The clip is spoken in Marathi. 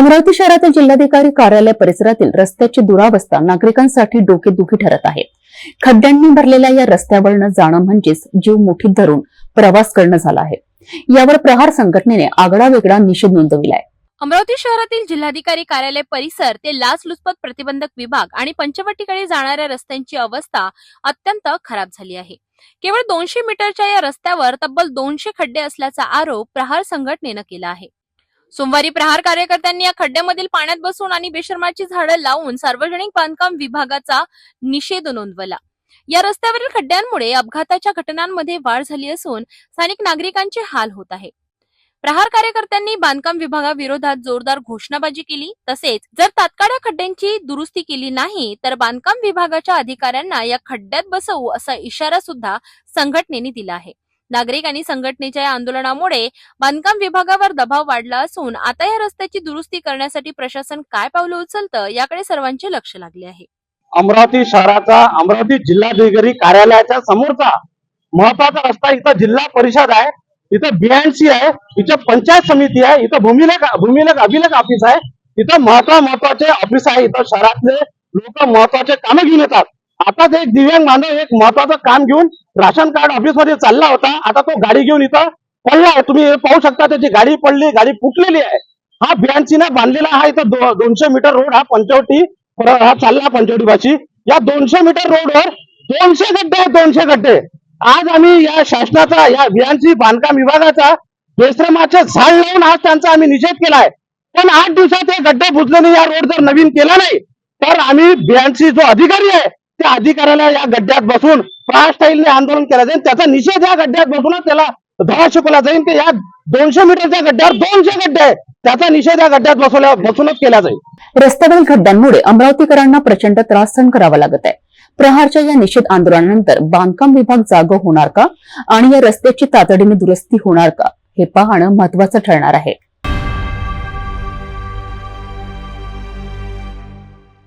अमरावती शहरातील जिल्हाधिकारी कार्यालय परिसरातील रस्त्याची दुरावस्था नागरिकांसाठी डोकेदुखी ठरत आहे. खड्ड्यांनी भरलेल्या या रस्त्यावरनं जाणं म्हणजेच जीव मुठीत धरून प्रवास करणं झाला आहे. यावर प्रहार संघटनेने आगळा वेगळा निषेध नोंदविलाय. अमरावती शहरातील जिल्हाधिकारी कार्यालय परिसर ते लाचलुचपत प्रतिबंधक विभाग आणि पंचवटीकडे जाणाऱ्या रस्त्यांची अवस्था अत्यंत खराब झाली आहे. केवळ दोनशे मीटरच्या या रस्त्यावर तब्बल दोनशे खड्डे असल्याचा आरोप प्रहार संघटनेनं केला आहे. सोमवारी प्रहार कार्यकर्त्यांनी या खड्ड्यामधील पाण्यात बसून आणि बेशर्माची झाडं लावून सार्वजनिक बांधकाम विभागाचा निषेध नोंदवला. या रस्त्यावरील खड्ड्यांमुळे अपघाताच्या घटनांमध्ये वाढ झाली असून स्थानिक नागरिकांचे हाल होत आहे. प्रहार कार्यकर्त्यांनी बांधकाम विभागाविरोधात जोरदार घोषणाबाजी केली. तसेच जर तात्काळ या खड्ड्यांची दुरुस्ती केली नाही तर बांधकाम विभागाच्या अधिकाऱ्यांना या खड्ड्यात बसवू असा इशारा सुद्धा संघटनेने दिला आहे. नागरिक आणि संघटनेच्या या आंदोलनामुळे बांधकाम विभागावर दबाव वाढला असून आता या रस्त्याची दुरुस्ती करण्यासाठी प्रशासन काय पावलं उचलतं याकडे सर्वांचे लक्ष लागले आहे. अमरावती शहराचा अमरावती जिल्हाधिकारी कार्यालयाच्या समोरचा महत्त्वाचा रस्ता इथं जिल्हा परिषद आहे इथं बीएनसी आहे इथं पंचायत समिती आहे इथं भूमिलेख भूमिलेख अभिलेख ऑफिस आहे इथं महत्वा महत्त्वाचे ऑफिस आहे इथं शहरातले लोक महत्त्वाचे कामं घेऊन येतात. आताच एक दिव्यांग बांधव एक महत्वाचं काम घेऊन राशन कार्ड ऑफिसमध्ये चालला होता. आता तो गाडी घेऊन इथं पडला आहे. तुम्ही पाहू शकता त्याची गाडी पडली गाडी फुटलेली आहे. हा बीएनसी बांधलेला हा इथं दोनशे मीटर रोड हा पंचवटी हा चालला पंचवटीपाशी या दोनशे मीटर रोडवर दोनशे गड्डे आहेत दोनशे गड्डे. आज आम्ही या शासनाचा या बियांची बांधकाम विभागाचा बेश्रमाचे झाड लावून आज त्यांचा आम्ही निषेध केलाय. पण आठ दिवसात हे गड्डे बुजले नाही या रोड जर नवीन केला नाही तर आम्ही बियांची जो अधिकारी आहे त्या अधिकाऱ्याला या गड्ड्यात बसून प्रहार आंदोलन केलं जाईल. त्याचा निषेध या गड्ड्यात बसूनच त्याला धडा शिकवला जाईल की या दोनशे मीटरच्या गड्ड्यावर दोनशे गड्डे आहेत. त्याचा निषेध या गड्ड्यात बसवल्या बसूनच केला जाईल. रस्त्यावरील खड्ड्यांमुळे अमरावतीकरांना प्रचंड त्रास सहन करावा लागत आहे. प्रहारच्या या निषेध आंदोलनानंतर बांधकाम विभाग जाग होणार का? आणि या रस्त्याची तातडीने दुरुस्ती होणार का? हे पाहणं महत्वाचं ठरणार आहे.